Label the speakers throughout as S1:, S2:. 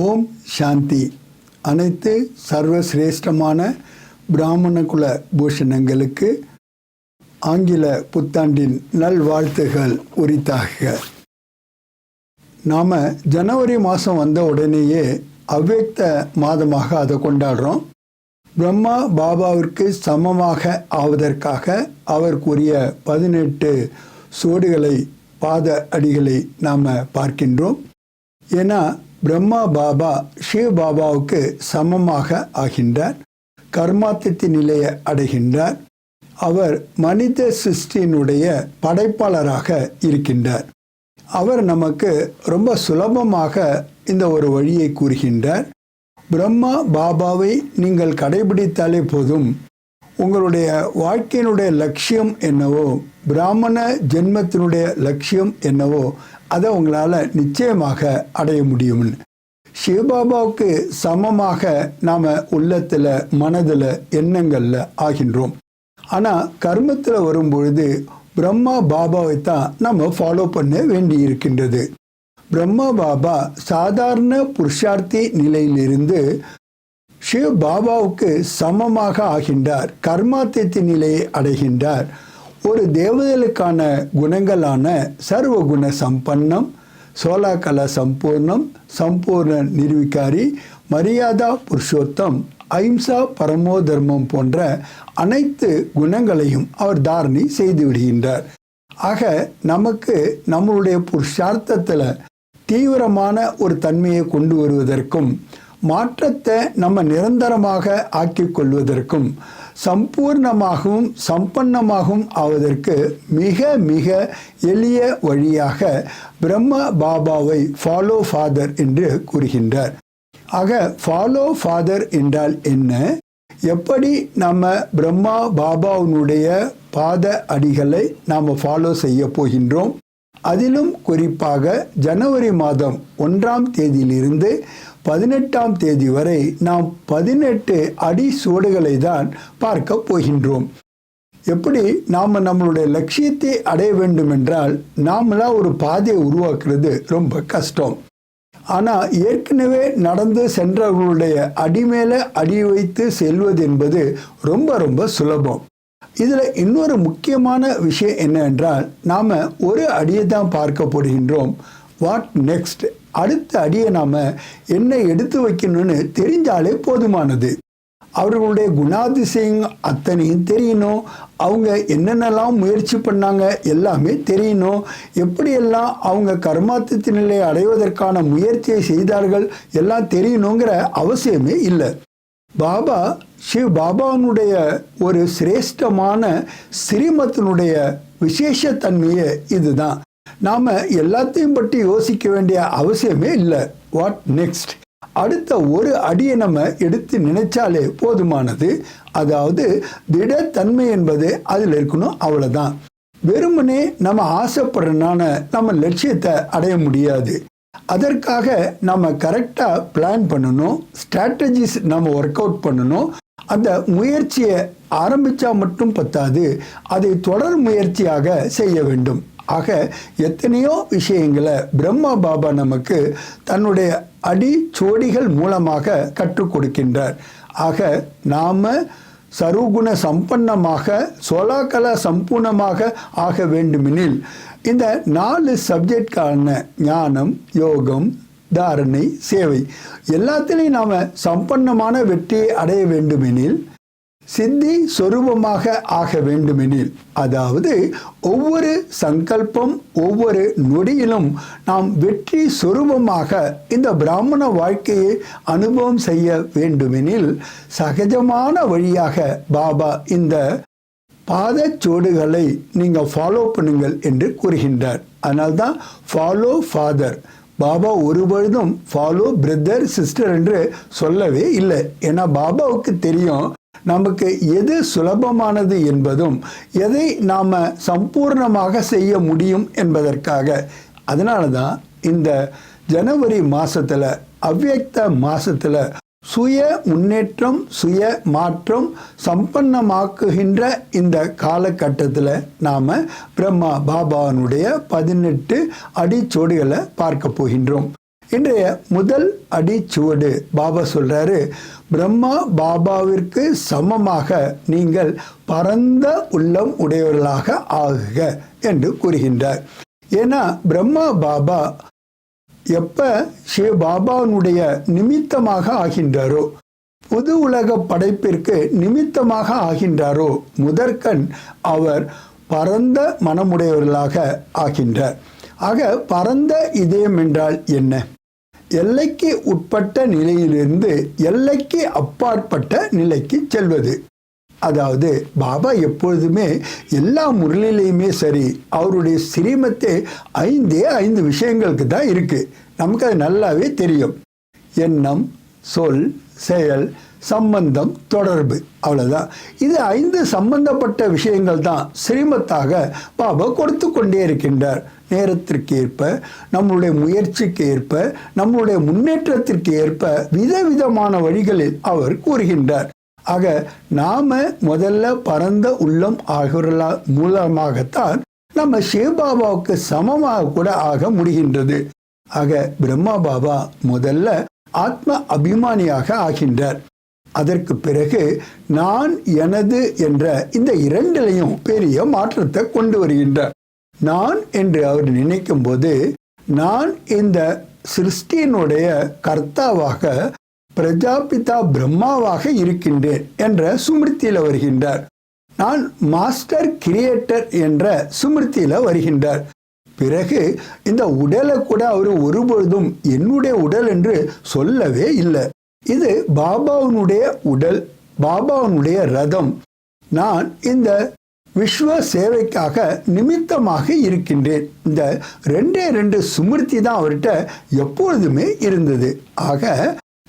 S1: ஓம் சாந்தி. அனைத்து சர்வசிரேஷ்டமான பிராமண குல பூஷணங்களுக்கு ஆங்கில புத்தாண்டின் நல்வாழ்த்துகள் உரித்தாக நாம் ஜனவரி மாதம் வந்த உடனேயே அவ்யக்த மாதமாக அதை கொண்டாடுறோம். பிரம்மா பாபாவிற்கு சமமாக ஆவதற்காக அவருக்குரிய பதினெட்டு சுவடுகளை பாத அடிகளை நாம் பார்க்கின்றோம். ஏன்னா பிரம்மா பாபா சிவ பாபாவுக்கு சமமாக ஆகின்றார். கர்மாத்திய நிலையை அடைகின்றார். அவர் மனித சிருஷ்டியினுடைய படைப்பாளராக இருக்கின்றார். அவர் நமக்கு ரொம்ப சுலபமாக இந்த ஒரு வழியை கூறுகின்றார். பிரம்மா பாபாவை நீங்கள் கடைபிடித்தாலே போதும். உங்களுடைய வாழ்க்கையினுடைய லட்சியம் என்னவோ பிராமண ஜென்மத்தினுடைய லட்சியம் என்னவோ அதை உங்களால் நிச்சயமாக அடைய முடியும்னு. சிவபாபாவுக்கு சமமாக நாம் உள்ளத்தில் மனதில் எண்ணங்களில் ஆகின்றோம். ஆனால் கர்மத்தில் வரும்பொழுது பிரம்மா பாபாவை தான் நம்ம ஃபாலோ பண்ண வேண்டி இருக்கின்றது. பிரம்மா பாபா சாதாரண புருஷார்த்தி நிலையிலிருந்து சிவ பாபாவுக்கு சமமாக ஆகின்றார். கர்மாத்தியத்தின் நிலையை அடைகின்றார். ஒரு தேவதைகளுக்கான குணங்களான சர்வ குண சம்பன்னம் சோலாகல சம்பூர்ணம் சம்பூர்ண நிர்விகாரி மரியாதா புருஷோத்தம் அஹிம்சா பரமோ தர்மம் போன்ற அனைத்து குணங்களையும் அவர் தாரணை செய்து விடுகின்றார். ஆக நமக்கு நம்மளுடைய புருஷார்த்தத்தில் தீவிரமான ஒரு தன்மையை கொண்டு வருவதற்கும் மாற்றத்தை நம்ம நிரந்தரமாக ஆக்கிக் கொள்வதற்கும் சம்பூர்ணமாகவும் சம்பன்னமாகவும் ஆவதற்கு மிக மிக எளிய வழியாக பிரம்ம பாபாவை ஃபாலோ ஃபாதர் என்று கூறுகின்றார். ஆக ஃபாலோ ஃபாதர் என்றால் என்ன? எப்படி நம்ம பிரம்மா பாபாவினுடைய பாத அடிகளை நாம் ஃபாலோ செய்ய போகின்றோம்? அதிலும் குறிப்பாக ஜனவரி மாதம் ஒன்றாம் தேதியிலிருந்து பதினெட்டாம் தேதி வரை நாம் பதினெட்டு அடி சுவடுகளை தான் பார்க்க போகின்றோம். எப்படி நாம் நம்மளுடைய லட்சியத்தை அடைய வேண்டும் என்றால் நாமளாக ஒரு பாதையை உருவாக்குறது ரொம்ப கஷ்டம். ஆனால் ஏற்கனவே நடந்து சென்றவர்களுடைய அடி மேலே அடி வைத்து செல்வது என்பது ரொம்ப ரொம்ப சுலபம். இதில் இன்னொரு முக்கியமான விஷயம் என்னவென்றால் நாம் ஒரு அடியை தான் பார்க்க போடுகின்றோம் வாட் நெக்ஸ்ட் அடுத்த அடியை நாம் என்ன எடுத்து வைக்கணும்னு தெரிஞ்சாலே போதுமானது. அவர்களுடைய குணாதிசயம் அத்தனையும் தெரியணும். அவங்க என்னென்னலாம் முயற்சி பண்ணாங்க எல்லாமே தெரியணும். எப்படியெல்லாம் அவங்க கர்மாத்திய நிலையை அடைவதற்கான முயற்சியை செய்தார்கள் எல்லாம் தெரியணுங்கிற அவசியமே இல்லை. பாபா ஸ்ரீ பாபாவினுடைய ஒரு சிரேஷ்டமான ஸ்ரீமத்தினுடைய விசேஷத்தன்மையே இதுதான். நாம் எல்லாத்தையும் பற்றி யோசிக்க வேண்டிய அவசியமே இல்லை. வாட் நெக்ஸ்ட் அடுத்த ஒரு அடியை நம்ம எடுத்து நினைச்சாலே போதுமானது. அதாவது திடத்தன்மை என்பது அதில் இருக்கணும் அவ்வளோதான் வெறுமனே நம்ம ஆசைப்படுறனால நம்ம லட்சியத்தை அடைய முடியாது. அதற்காக நம்ம கரெக்டாக பிளான் பண்ணணும் ஸ்ட்ராட்டஜிஸ் நம்ம ஒர்க் அவுட் பண்ணணும். அந்த முயற்சியை ஆரம்பித்தா மட்டும் பத்தாது அதை தொடர் முயற்சியாக செய்ய வேண்டும். ஆக எத்தனையோ விஷயங்களை பிரம்மா பாபா நமக்கு தன்னுடைய அடி சோடிகள் மூலமாக கற்றுக் கொடுக்கின்றார். ஆக நாம் சருகுண சம்பன்னமாக சோலாக்கலா சம்பூர்ணமாக ஆக வேண்டுமெனில் இந்த நாலு சப்ஜெக்டான ஞானம் யோகம் தாரணை சேவை எல்லாத்திலையும் நாம் சம்பன்னமான வெற்றியை அடைய வேண்டுமெனில் சித்தி சொரூபமாக ஆக வேண்டுமெனில் அதாவது ஒவ்வொரு சங்கல்பம் ஒவ்வொரு நொடியிலும் நாம் வெற்றி சொரூபமாக இந்த பிராமண வாழ்க்கையை அனுபவம் செய்ய வேண்டுமெனில் சகஜமான வழியாக பாபா இந்த பாதச்சோடுகளை நீங்கள் ஃபாலோ பண்ணுங்கள் என்று கூறுகின்றார். அதனால்தான் ஃபாலோ ஃபாதர் பாபா ஒரு பொழுதும் ஃபாலோ பிரதர் சிஸ்டர் என்று சொல்லவே இல்லை. ஏன்னா பாபாவுக்கு தெரியும் நமக்கு எது சுலபமானது என்பதும் எதை நாம் சம்பூர்ணமாக செய்ய முடியும் என்பதற்காக. அதனால தான் இந்த ஜனவரி மாதத்தில் அவ்யக்த மாதத்தில் சுய முன்னேற்றம் சுய மாற்றம் சம்பன்னமாக்குகின்ற இந்த காலகட்டத்தில் நாம் பிரம்மா பாபாவனுடைய பதினெட்டு அடிச்சோடுகளை பார்க்க போகின்றோம். இன்றைய முதல் அடிச்சுவடு பாபா சொல்கிறாரு பிரம்மா பாபாவிற்கு சமமாக நீங்கள் பரந்த உள்ளம் உடையவர்களாக ஆகுக என்று கூறுகின்றார். ஏன்னா பிரம்மா பாபா எப்போ ஸ்ரீ பாபாவினுடைய நிமித்தமாக ஆகின்றாரோ புது உலக படைப்பிற்கு நிமித்தமாக ஆகின்றாரோ முதற்கண் அவர் பரந்த மனமுடையவர்களாக ஆகின்றார். ஆக பரந்த இதயம் என்றால் என்ன? எல்லைக்கு உட்பட்ட நிலையிலிருந்து எல்லைக்கு அப்பாற்பட்ட நிலைக்கு செல்வது. அதாவது பாபா எப்பொழுதுமே எல்லா முரளிலையுமே சரி அவருடைய சிரீமத்தே ஐந்தே ஐந்து விஷயங்களுக்கு தான் இருக்கு. நமக்கு அது நல்லாவே தெரியும். எண்ணம் சொல் செயல் சம்பந்தம் தொடர்பு அவ்வளோதான் இது ஐந்து சம்பந்தப்பட்ட விஷயங்கள் தான் ஸ்ரீமத்தாக பாபா கொடுத்து கொண்டே இருக்கின்றார். நேரத்திற்கு ஏற்ப நம்மளுடைய முயற்சிக்கு ஏற்ப நம்மளுடைய முன்னேற்றத்திற்கு ஏற்ப விதவிதமான வழிகளில் அவர் கூறுகின்றார். ஆக நாம முதல்ல பரந்த உள்ளம் ஆகிறலா மூலமாகத்தான் நம்ம சிவபாபாவுக்கு சமமாக கூட ஆக முடிகின்றது. ஆக பிரம்மா பாபா முதல்ல ஆத்ம அபிமானியாக ஆகின்றார். அதற்கு பிறகு நான் எனது என்ற இந்த இரண்டிலையும் பெரிய மாற்றத்தை கொண்டு வருகின்றார். நான் என்று அவர் நினைக்கும் போது நான் இந்த சிருஷ்டியினுடைய கர்த்தாவாக பிரஜாபிதா பிரம்மாவாக இருக்கின்றேன் என்ற சுமிருத்தியில வருகின்றார். நான் மாஸ்டர் கிரியேட்டர் என்ற சுமிருத்தியில வருகின்றார். பிறகு இந்த உடலை கூட அவர் ஒருபொழுதும் என்னுடைய உடல் என்று சொல்லவே இல்லை. இது பாபாவினுடைய உடல் பாபாவினுடைய ரதம். நான் இந்த விஸ்வ சேவைக்காக நிமித்தமாக இருக்கின்றேன். இந்த ரெண்டே ரெண்டு சுமிருத்தி தான் அவர்கிட்ட எப்பொழுதுமே இருந்தது. ஆக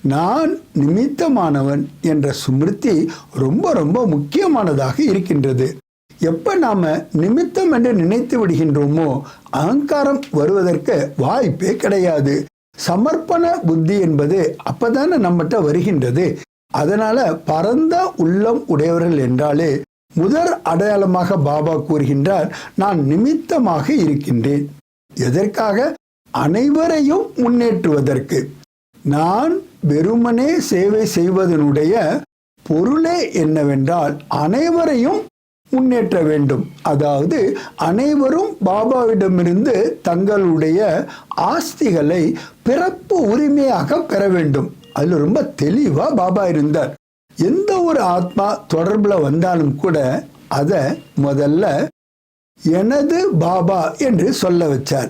S1: நான் நிமித்தமானவன் என்ற சுமிருத்தி ரொம்ப ரொம்ப முக்கியமானதாக இருக்கின்றது. எப்ப நாம நிமித்தம் என்று நினைத்து விடுகின்றோமோ அகங்காரம் வருவதற்கு வாய்ப்பே கிடையாது. சமர்ப்பண புத்தி என்பது அப்பதானே நம்மகிட்ட வருகின்றது. அதனால பரந்த உள்ளம் உடையவர்கள் என்றாலே முதல் அடையாளமாக பாபா கூறுகின்றார் நான் நிமித்தமாக இருக்கின்றேன். எதற்காக? அனைவரையும் முன்னேற்றுவதற்கு. நான் வெறுமனே சேவை செய்வதனுடைய பொருளே என்னவென்றால் அனைவரையும் முன்னேற்ற வேண்டும். அதாவது அனைவரும் பாபாவிடமிருந்து தங்களுடைய ஆஸ்திகளை பிறப்பு உரிமையாக பெற வேண்டும். அதில் ரொம்ப தெளிவாக பாபா இருந்தார். எந்த ஒரு ஆத்மா தொடர்பில் வந்தாலும் கூட அதை முதல்ல எனது பாபா என்று சொல்ல வச்சார்.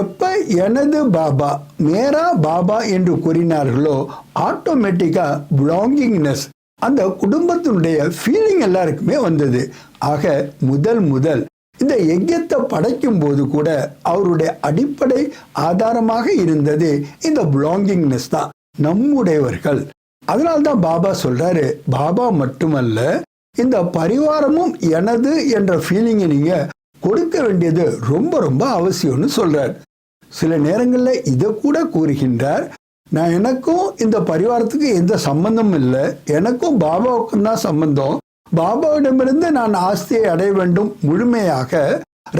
S1: எப்ப எனது பாபா மேரா பாபா என்று கூறினார்களோ ஆட்டோமேட்டிக்கா பிலாங்கிங்னஸ் அந்த குடும்பத்தினுடைய ஃபீலிங் எல்லாருக்குமே வந்தது. ஆக முதல் முதல் இந்த யஜ்யத்தை படைக்கும் போது கூட அவருடைய அடிப்படை ஆதாரமாக இருந்தது இந்த பிலாங்கிங்னஸ் தான். நம்முடையவர்கள். அதனால்தான் பாபா சொல்றாரு பாபா மட்டுமல்ல இந்த பரிவாரமும் எனது என்ற ஃபீலிங்கை நீங்க கொடுக்க வேண்டியது ரொம்ப ரொம்ப அவசியம்னு சொல்றார். சில நேரங்களில் இதை கூட கூறுகின்றார் நான் எனக்கும் இந்த பரிவாரத்துக்கு எந்த சம்பந்தமும் இல்லை. எனக்கும் பாபாவுக்கும் தான் சம்பந்தம். பாபாவிடமிருந்து நான் ஆஸ்தியை அடைய வேண்டும் முழுமையாக.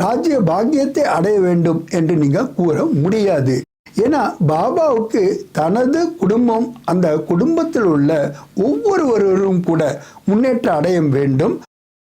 S1: ராஜ்ய பாக்கியத்தை அடைய வேண்டும் என்று நீங்கள் கூற முடியாது. ஏன்னா பாபாவுக்கு தனது குடும்பம் அந்த குடும்பத்தில் உள்ள ஒவ்வொருவரும் கூட முன்னேற்றம் அடைய வேண்டும்.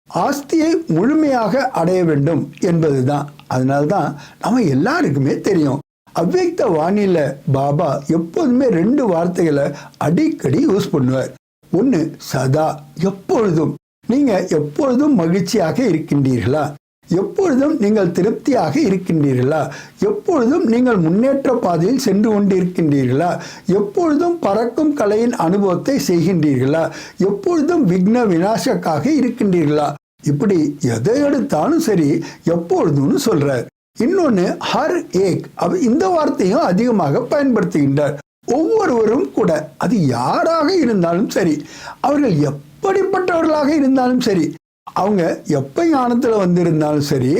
S1: ஆஸ்தியை முழுமையாக அடைய வேண்டும் என்பதுதான். அதனால்தான் நம்ம எல்லாருக்குமே தெரியும். அவ்வக்த வானிலை பாபா எப்போதுமே ரெண்டு வார்த்தைகளை அடிக்கடி யூஸ் பண்ணுவார். ஒன்று சதா. எப்பொழுதும். நீங்க எப்பொழுதும் மகிழ்ச்சியாக இருக்கின்றீர்களா? எப்பொழுதும் நீங்கள் திருப்தியாக இருக்கின்றீர்களா? எப்பொழுதும் நீங்கள் முன்னேற்ற பாதையில் சென்று கொண்டிருக்கின்றீர்களா? எப்பொழுதும் பறக்கும் கலையின் அனுபவத்தை செய்கின்றீர்களா? எப்பொழுதும் விக்ன விநாசக்காக இருக்கின்றீர்களா? இப்படி எதை எடுத்தாலும் சரி எப்பொழுதும்னு சொல்றார். இன்னொன்று ஹர் ஏக். அவ இந்த வார்த்தையும் அதிகமாக பயன்படுத்துகின்றார். ஒவ்வொருவரும் கூட அது யாராக இருந்தாலும் சரி அவர்கள் எப்படிப்பட்டவர்களாக இருந்தாலும் சரி அவங்க எப்ப ஞானத்தில் வந்திருந்தாலும் சரி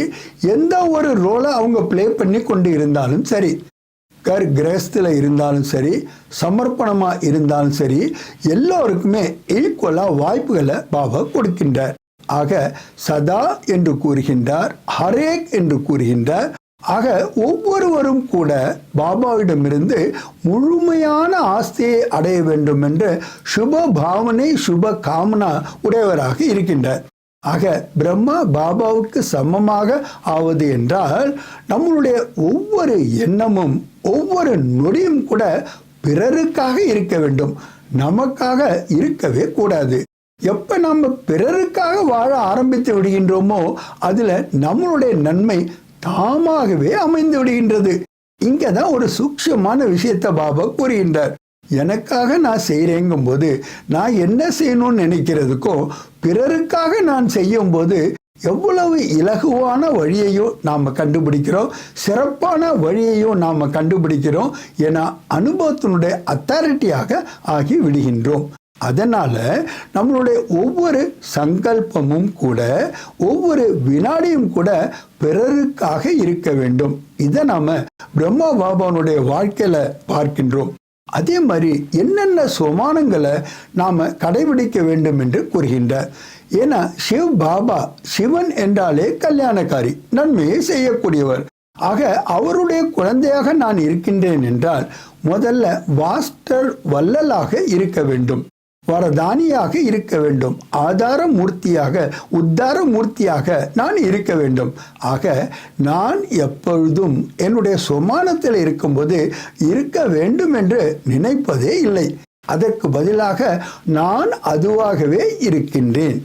S1: எந்த ஒரு ரோலை அவங்க ப்ளே பண்ணி கொண்டு இருந்தாலும் சரி கர் கிரகஸ்தில் இருந்தாலும் சரி சமர்ப்பணமாக இருந்தாலும் சரி எல்லோருக்குமே ஈக்குவலாக வாய்ப்புகளை பாபா கொடுக்கின்றார். ஆக சதா என்று கூறுகின்றார் ஹரேக் என்று கூறுகின்றார். ஆக ஒவ்வொருவரும் கூட பாபாவிடமிருந்து முழுமையான ஆஸ்தியை அடைய வேண்டும் என்ற சுப பாவனை சுப காமனா உடையவராக இருக்கின்றார். ஆக பிரம்மா பாபாவுக்கு சமமாக ஆவது என்றால் நம்மளுடைய ஒவ்வொரு எண்ணமும் ஒவ்வொரு நொடியும் கூட பிறருக்காக இருக்க வேண்டும். நமக்காக இருக்கவே கூடாது. எப்போ நம்ம பிறருக்காக வாழ ஆரம்பித்து விடுகின்றோமோ அதில் நம்மளுடைய நன்மை தாமாகவே அமைந்து விடுகின்றது. இங்கே தான் ஒரு சூக்ஷமான விஷயத்தை பாபா கூறுகின்றார். எனக்காக நான் செய்கிறேங்கும் போது நான் என்ன செய்யணும்னு நினைக்கிறதுக்கோ பிறருக்காக நான் செய்யும் போது எவ்வளவு இலகுவான வழியையும் நாம் கண்டுபிடிக்கிறோம் சிறப்பான வழியையும் நாம் கண்டுபிடிக்கிறோம் என அனுபவத்தினுடைய அத்தாரிட்டியாக ஆகி விடுகின்றோம். அதனால் நம்மளுடைய ஒவ்வொரு சங்கல்பமும் கூட ஒவ்வொரு வினாடியும் கூட பிறருக்காக இருக்க வேண்டும். இதை நாம் பிரம்மா பாபானுடைய வாழ்க்கையில் பார்க்கின்றோம். அதே மாதிரி என்னென்ன சுமானங்களை நாம் கடைபிடிக்க வேண்டும் என்று கூறுகின்றார். ஏன்னா சிவ் பாபா சிவன் என்றாலே கல்யாணக்காரி நன்மையை செய்யக்கூடியவர். ஆக அவருடைய குழந்தையாக நான் இருக்கின்றேன் என்றால் முதல்ல வாஸ்டர் வல்லலாக இருக்க வேண்டும். வரதானியாக இருக்க வேண்டும். ஆதார மூர்த்தியாக உத்தார மூர்த்தியாக நான் இருக்க வேண்டும். ஆக நான் எப்பொழுதும் என்னுடைய சுமானத்தில் இருக்கும்போது இருக்க வேண்டும் என்று நினைப்பதே இல்லை. அதற்கு பதிலாக நான் அதுவாகவே இருக்கின்றேன்.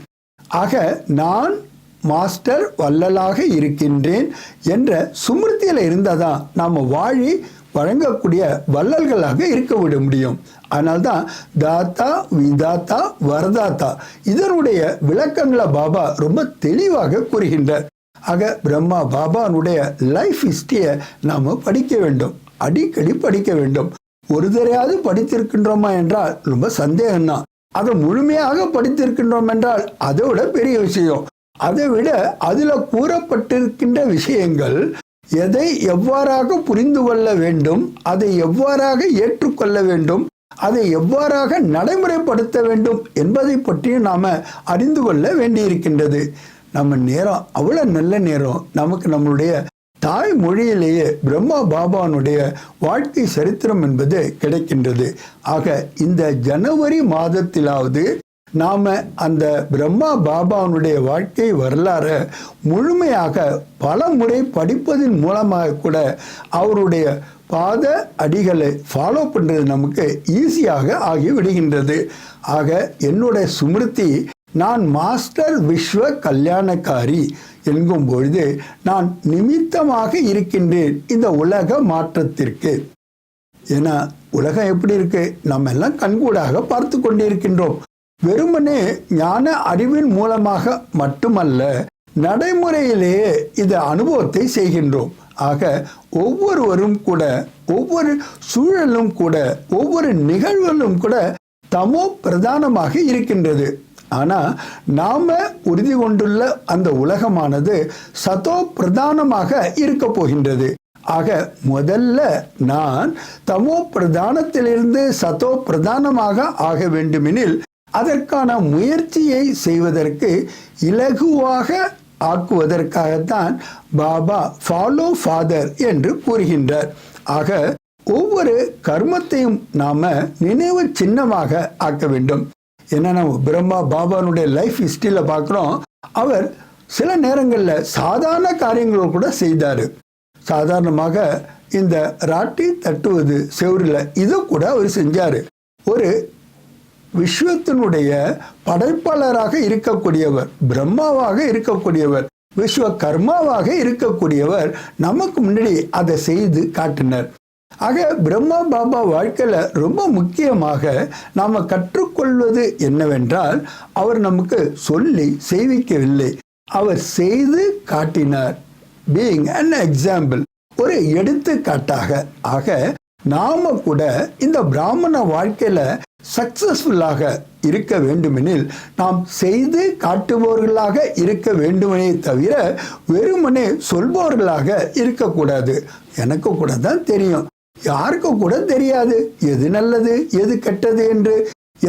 S1: ஆக நான் மாஸ்டர் வள்ளலாக இருக்கின்றேன் என்ற சுமிருத்தியில் இருந்தால் தான் நாம் வாழி வழங்கக்கூடிய வள்ளல்களாக இருக்க விட முடியும். அதனால்தான் தாத்தா விதாத்தா வரதாத்தா. இதனுடைய விளக்கங்களை பாபா ரொம்ப தெளிவாக கூறுகின்றார். ஆக பிரம்மா பாபானுடைய லைஃப் ஹிஸ்டரியை நாம் படிக்க வேண்டும். அடிக்கடி படிக்க வேண்டும். ஒரு தரையாவது படித்திருக்கின்றோமா என்றால் ரொம்ப சந்தேகம்தான். அதை முழுமையாக படித்திருக்கின்றோம் என்றால் அதை விட பெரிய விஷயம். அதை விட அதில் கூறப்பட்டிருக்கின்ற விஷயங்கள் எதை எவ்வாறாக புரிந்து கொள்ள வேண்டும் அதை எவ்வாறாக ஏற்றுக்கொள்ள வேண்டும் அதை எவ்வாறாக நடைமுறைப்படுத்த வேண்டும் என்பதை பற்றியும் நாம அறிந்து கொள்ள வேண்டியிருக்கின்றது. நம்ம நேரம் அவ்வளோ நல்ல நேரம். நமக்கு நம்மளுடைய தாய் மொழியிலேயே பிரம்மா பாபானுடைய வாழ்க்கை சரித்திரம் என்பது கிடைக்கின்றது. ஆக இந்த ஜனவரி மாதத்திலாவது நாம அந்த பிரம்மா பாபாவுடைய வாழ்க்கை வரலாறு முழுமையாக பல முறை படிப்பதன் மூலமாக கூட அவருடைய பாத அடிகளை ஃபாலோ பண்ணுறது நமக்கு ஈஸியாக ஆகி விடுகின்றது ஆக என்னுடைய சுமிருத்தி நான் மாஸ்டர் விஸ்வ கல்யாணக்காரி என்கும் பொழுது நான் நிமித்தமாக இருக்கின்றேன் இந்த உலக மாற்றத்திற்கு. ஏன்னா உலகம் எப்படி இருக்கு? நம்ம எல்லாம் கண்கூடாக பார்த்து கொண்டிருக்கின்றோம். வெறுமனே ஞான அறிவின் மூலமாக மட்டுமல்ல நடைமுறையிலேயே இந்த அனுபவத்தை செய்கின்றோம். ஆக ஒவ்வொருவரும் கூட ஒவ்வொரு சூழலும் கூட ஒவ்வொரு நிகழ்வுகளும் கூட தமோ பிரதானமாக இருக்கின்றது. ஆனால் நாம உறுதி கொண்டுள்ள அந்த உலகமானது சதோ பிரதானமாக இருக்க போகின்றது. ஆக முதல்ல நான் தமோ பிரதானத்திலிருந்து சதோ பிரதானமாக ஆக வேண்டுமெனில் அதற்கான முயற்சியை செய்வதற்கு இலகுவாக ஆக்குவதற்காகத்தான் பாபா ஃபாலோ ஃபாதர் என்று கூறுகின்றார். ஆக ஒவ்வொரு கர்மத்தையும் நாம நினைவு சின்னமாக ஆக்க வேண்டும். ஏன்னா நம்ம பிரம்மா பாபானுடைய லைஃப் ஹிஸ்டரியில் பார்க்குறோம். அவர் சில நேரங்களில் சாதாரண காரியங்கள் கூட செய்தார். சாதாரணமாக இந்த ராட்டி தட்டுவது செவரில் இதை கூட அவர் செஞ்சார். ஒரு விஸ்வத்தினுடைய படைப்பாளராக இருக்கக்கூடியவர் பிரம்மாவாக இருக்கக்கூடியவர் விஸ்வ கர்மாவாக இருக்கக்கூடியவர் நமக்கு முன்னாடி அதை செய்து காட்டினர். ஆக பிரம்மா பாபா வாழ்க்கையில் ரொம்ப முக்கியமாக நாம் கற்றுக்கொள்வது என்னவென்றால் அவர் நமக்கு சொல்லி செய்விக்கவில்லை அவர் செய்து காட்டினார். பீயிங் அன் எக்ஸாம்பிள் ஒரு எடுத்துக்காட்டாக ஆக நாம கூட இந்த பிராமண வாழ்க்கையில சக்சஸ்ஃபுல்லாக இருக்க வேண்டுமெனில் நாம் செய்து காட்டுபவர்களாக இருக்க வேண்டுமெனே தவிர வெறுமனே சொல்பவர்களாக இருக்கக்கூடாது. எனக்கு கூட தான் தெரியும். யாருக்கு கூட தெரியாது. எது நல்லது எது கெட்டது என்று.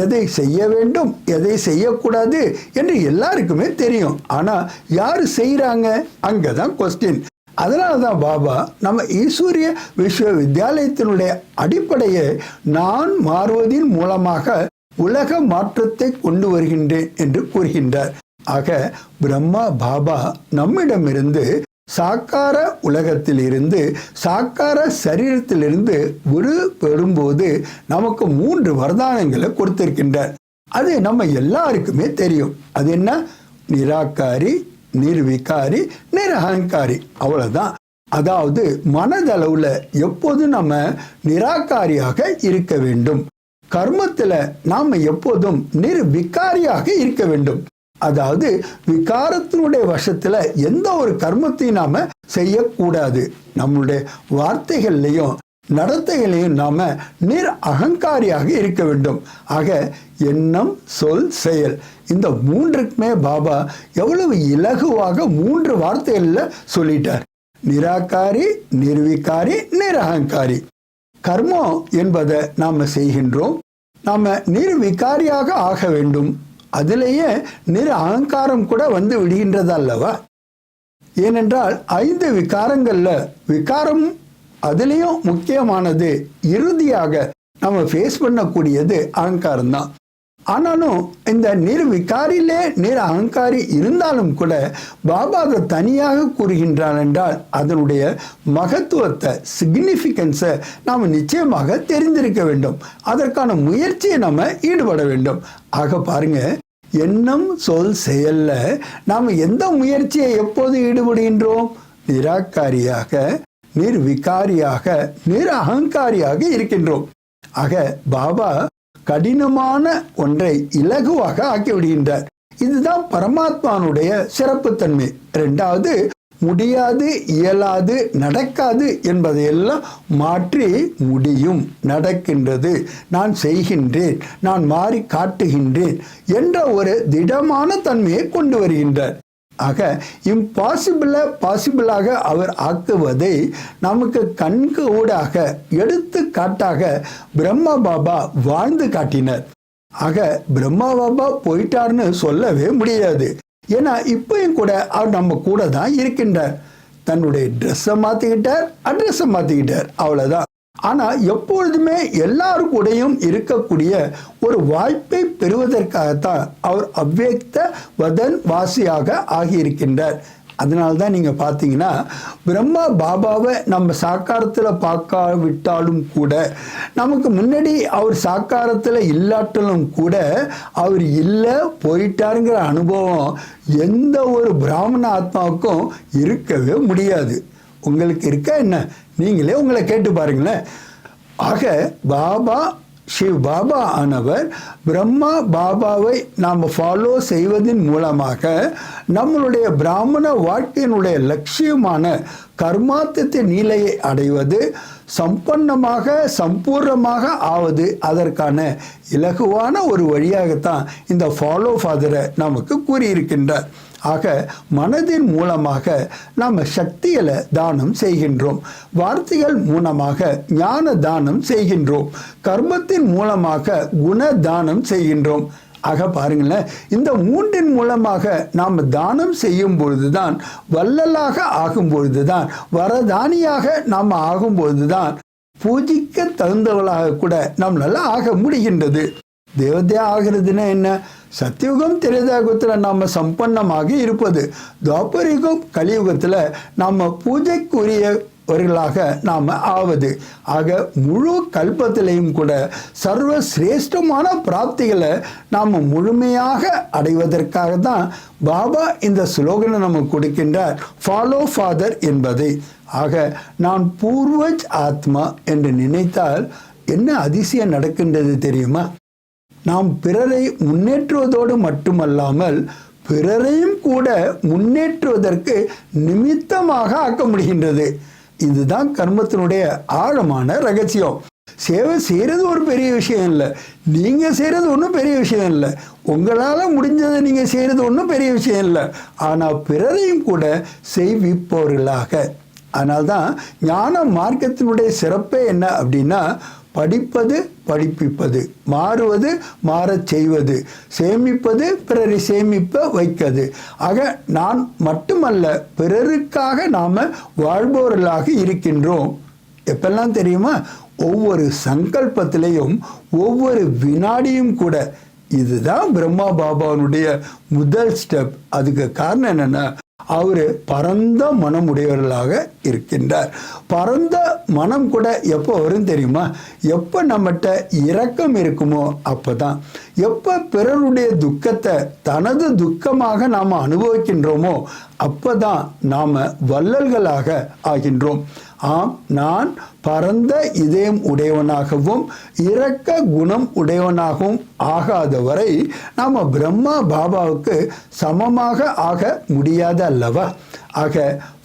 S1: எதை செய்ய வேண்டும் எதை செய்யக்கூடாது என்று எல்லாருக்குமே தெரியும். ஆனால் யார் செய்கிறாங்க அங்கே தான் கொஸ்டின் அதனால தான் பாபா நம்ம ஈஸ்வரிய விஸ்வவித்யாலயத்தினுடைய அடிப்படையை நான் மாறுவதின் மூலமாக உலக மாற்றத்தை கொண்டு வருகின்றேன் என்று கூறுகின்றார். ஆக பிரம்மா பாபா நம்மிடமிருந்து சாக்கார உலகத்திலிருந்து சாக்கார சரீரத்திலிருந்து விடுபடும்போது நமக்கு மூன்று வரதானங்களை கொடுத்திருக்கின்றார். அது நம்ம எல்லாருக்குமே தெரியும். அது என்ன? நிராகாரி நிர்விகாரி நிரகங்காரி. அவ்வளவுதான். அதாவது மனதளவுல எப்போதும் நம்ம நிராகாரியாக இருக்க வேண்டும்? கர்மத்துல நாம எப்போதும் நிர்விகாரியாக இருக்க வேண்டும். அதாவது விகாரத்தினுடைய வசத்துல எந்த ஒரு கர்மத்தையும் நாம செய்யக்கூடாது. நம்மளுடைய வார்த்தைகள்லையும் நடத்தைகளையும் நாம நிர் அகங்காரியாக இருக்க வேண்டும். ஆக எண்ணம் சொல் செயல் இந்த மூன்றுக்குமே பாபா எவ்வளவு இலகுவாக மூன்று வார்த்தைகளில் சொல்லிட்டார். நிராகாரி நிர்விகாரி நிரகங்காரி. கர்மம் என்பதை நாம் செய்கின்றோம். நாம் நிர்விகாரியாக ஆக வேண்டும். அதிலேயே நிர் அகங்காரம் கூட வந்து விடுகின்றது அல்லவா? ஏனென்றால் ஐந்து விகாரங்களில் விகாரம் அதுலேயும் முக்கியமானது இறுதியாக நம்ம ஃபேஸ் பண்ணக்கூடியது அகங்காரம் தான் ஆனாலும் இந்த நிர்விகாரிலே நிர் அகங்காரி இருந்தாலும் கூட பாபா அதை தனியாக கூறுகின்றான் என்றால் அதனுடைய மகத்துவத்தை சிக்னிஃபிகன்ஸை நாம் நிச்சயமாக தெரிந்திருக்க வேண்டும். அதற்கான முயற்சியை நம்ம ஈடுபட வேண்டும். ஆக பாருங்க எண்ணம் சொல் செயலில் நாம் எந்த முயற்சியை எப்போது ஈடுபடுகின்றோம்? நிராகாரியாக நிர்விகாரியாக நிர் அகங்காரியாக இருக்கின்றோம். ஆக பாபா கடினமான ஒன்றை இலகுவாக ஆக்கிவிடுகின்றார். இதுதான் பரமாத்மானுடைய சிறப்புத்தன்மை. ரெண்டாவது முடியாது இயலாது நடக்காது என்பதையெல்லாம் மாற்றி முடியும். நடக்கின்றது நான் செய்கின்றேன் நான் மாறி காட்டுகின்றேன் என்ற ஒரு திடமான தன்மையை கொண்டு வருகின்றார். ஆக இம்பாசிபிளை பாசிபிளாக அவர் ஆக்குவதை நமக்கு கண்கு ஊடாக எடுத்து காட்டாக பிரம்ம பாபா வாழ்ந்து காட்டினர். ஆக பிரம்மா பாபா போயிட்டார்னு சொல்லவே முடியாது. ஏன்னா இப்பயும் கூட அவர் நம்ம கூட தான் இருக்கின்றார். தன்னுடைய ட்ரெஸ்ஸை மாற்றிக்கிட்டார் அட்ரஸை மாற்றிக்கிட்டார் அவ்வளோதான் ஆனால் எப்பொழுதுமே எல்லாரு இருக்கக்கூடிய ஒரு வாய்ப்பை பெறுவதற்காகத்தான் அவர் அவ்வியக்த வதன் வாசியாக ஆகியிருக்கின்றார். அதனால தான் நீங்கள் பார்த்தீங்கன்னா பிரம்மா பாபாவை நம்ம சாக்காரத்தில் பார்க்காவிட்டாலும் கூட நமக்கு முன்னாடி அவர் சாக்காரத்தில் இல்லாட்டலும் கூட அவர் இல்லை போயிட்டாருங்கிற அனுபவம் எந்த ஒரு பிராமண ஆத்மாவுக்கும் இருக்கவே முடியாது. உங்களுக்கு இருக்கா என்ன? நீங்களே உங்களை கேட்டு பாருங்களேன். ஆக பாபா ஷிவ் பாபா ஆனவர் பிரம்மா பாபாவை நாம் ஃபாலோ செய்வதன் மூலமாக நம்மளுடைய பிராமண வாழ்க்கையினுடைய லட்சியமான கர்மாத்தத்தின் நிலையை அடைவது சம்பன்னமாக சம்பூர்ணமாக ஆவது அதற்கான இலகுவான ஒரு வழியாகத்தான் இந்த ஃபாலோ ஃபாதரை நமக்கு கூறியிருக்கின்றார். ஆக மனதின் மூலமாக நாம் சக்திகளை தானம் செய்கின்றோம். வார்த்தைகள் மூலமாக ஞான தானம் செய்கின்றோம். கர்மத்தின் மூலமாக குண தானம் செய்கின்றோம். ஆக பாருங்களேன் இந்த மூன்றின் மூலமாக நாம் தானம் செய்யும் பொழுதுதான் வள்ளலாக ஆகும் பொழுதுதான் வரதானியாக நாம் ஆகும் பொழுதுதான் பூஜிக்க தகுந்தவளாக கூட நம்மளால ஆக முடிகின்றது. தேவதையா ஆகிறதுன்னா என்ன? சத்தியுகம் திரேதாயுகத்தில் நாம் சம்பன்னமாகி இருப்பது. துவாபரிகம் கலியுகத்தில் நாம் பூஜைக்குரியவர்களாக நாம் ஆவது. ஆக முழு கல்பத்திலையும் கூட சர்வ சிரேஷ்டமான பிராப்திகளை நாம் முழுமையாக அடைவதற்காக தான் பாபா இந்த ஸ்லோகனை நமக்கு கொடுக்கின்றார். ஃபாலோ ஃபாதர் என்பதை. ஆக நான் பூர்வஜ் ஆத்மா என்று நினைத்தால் என்ன அதிசயம் நடக்கின்றது தெரியுமா? நாம் பிறரை முன்னேற்றுவதோடு மட்டுமல்லாமல் பிறரையும் கூட முன்னேற்றுவதற்கு நிமித்தமாக ஆக்க முடிகின்றது. இதுதான் கர்மத்தினுடைய ஆழமான ரகசியம். சேவை செய்கிறது ஒரு பெரிய விஷயம் இல்லை. நீங்கள் செய்கிறது ஒன்றும் பெரிய விஷயம் இல்லை. உங்களால் முடிஞ்சதை நீங்கள் செய்கிறது ஒன்றும் பெரிய விஷயம் இல்லை. ஆனால் பிறரையும் கூட செய்விப்பவர்களாக. அதனால்தான் ஞான மார்க்கத்தினுடைய சிறப்பே என்ன அப்படின்னா படிப்பது படிப்பிப்பது மாறுவது மாறச் செய்வது சேமிப்பது பிறரை சேமிப்ப வைக்கிறது ஆக நான் மட்டுமல்ல பிறருக்காக நாம் வாழ்பவர்களாக இருக்கின்றோம். எப்பெல்லாம் தெரியுமா? ஒவ்வொரு சங்கல்பத்திலையும் ஒவ்வொரு வினாடியும் கூட. இதுதான் பிரம்மா பாபாவுடைய முதல் ஸ்டெப் அதுக்கு காரணம் என்னென்னா அவர் பரந்த மனமுடையவர்களாக இருக்கின்றார். பரந்த மனம் கூட எப்போ வரும் தெரியுமா? எப்போ நம்மகிட்ட இரக்கம் இருக்குமோ அப்போ தான் எப்போ பிறருடைய துக்கத்தை தனது துக்கமாக நாம் அனுபவிக்கின்றோமோ அப்போ தான் நாம் வள்ளல்களாக ஆகின்றோம். ஆம் நான் பரந்த இதயம் உடையவனாகவும் இரக்க குணம் உடையவனாகவும் ஆகாத வரை நாம் பிரம்மா பாபாவுக்கு சமமாக ஆக முடியாது அல்லவா? ஆக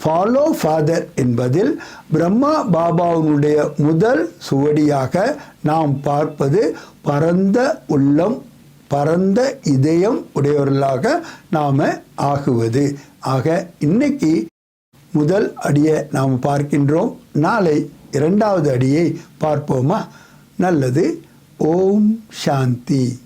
S1: ஃபாலோ ஃபாதர் என்பதில் பிரம்மா பாபாவினுடைய முதல் சுவடியாக நாம் பார்ப்பது பரந்த உள்ளம் பரந்த இதயம் உடையவர்களாக நாம் ஆகுவது. ஆக இன்னைக்கு முதல் அடியை நாம் பார்க்கின்றோம். நாளை இரண்டாவது அடியை பார்ப்போமா? நல்லது. ஓம் சாந்தி.